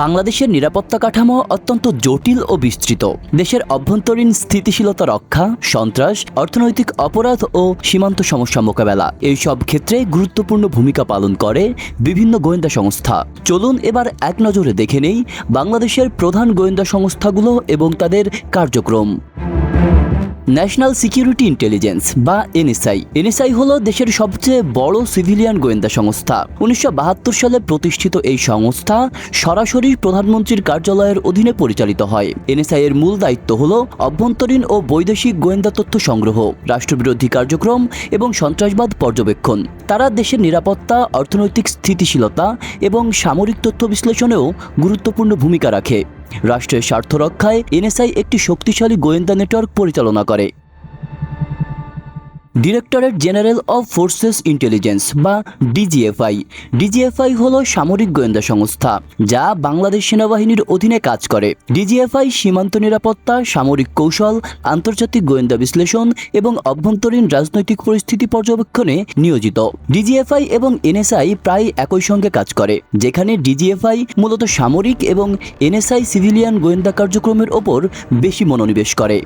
বাংলাদেশের নিরাপত্তা কাঠামো অত্যন্ত জটিল ও বিস্তৃত। দেশের অভ্যন্তরীণ স্থিতিশীলতা রক্ষা, সন্ত্রাস, অর্থনৈতিক অপরাধ ও সীমান্ত সমস্যা মোকাবেলা এই সব ক্ষেত্রে গুরুত্বপূর্ণ ভূমিকা পালন করে বিভিন্ন গোয়েন্দা সংস্থা। চলুন এবার এক নজরে দেখে নেই বাংলাদেশের প্রধান গোয়েন্দা সংস্থাগুলো এবং তাদের কার্যক্রম। ন্যাশনাল সিকিউরিটি ইন্টেলিজেন্স বা এনএসআই এনএসআই হলো দেশের সবচেয়ে বড় সিভিলিয়ান গোয়েন্দা সংস্থা। উনিশশো বাহাত্তর সালে প্রতিষ্ঠিত এই সংস্থা সরাসরি প্রধানমন্ত্রীর কার্যালয়ের অধীনে পরিচালিত হয়। এনএসআই এর মূল দায়িত্ব হল অভ্যন্তরীণ ও বৈদেশিক গোয়েন্দা তথ্য সংগ্রহ, রাষ্ট্রবিরোধী কার্যক্রম এবং সন্ত্রাসবাদ পর্যবেক্ষণ। তারা দেশের নিরাপত্তা, অর্থনৈতিক স্থিতিশীলতা এবং সামরিক তথ্য বিশ্লেষণেও গুরুত্বপূর্ণ ভূমিকা রাখে। রাষ্ট্রের স্বার্থ রক্ষায় এনএসআই একটি শক্তিশালী গোয়েন্দা নেটওয়ার্ক পরিচালনা করে। Directorate general of forces intelligence বা ডিজিএফআই ডিজিএফআই হল সামরিক গোয়েন্দা সংস্থা, যা বাংলাদেশ সেনাবাহিনীর অধীনে কাজ করে। ডিজিএফআই সীমান্ত নিরাপত্তা, সামরিক কৌশল, আন্তর্জাতিক গোয়েন্দা বিশ্লেষণ এবং অভ্যন্তরীণ রাজনৈতিক পরিস্থিতি পর্যবেক্ষণে নিয়োজিত। ডিজিএফআই এবং এনএসআই প্রায় একই সঙ্গে কাজ করে, যেখানে ডিজিএফআই মূলত সামরিক এবং এনএসআই সিভিলিয়ান গোয়েন্দা কার্যক্রমের ওপর বেশি মনোনিবেশ করে।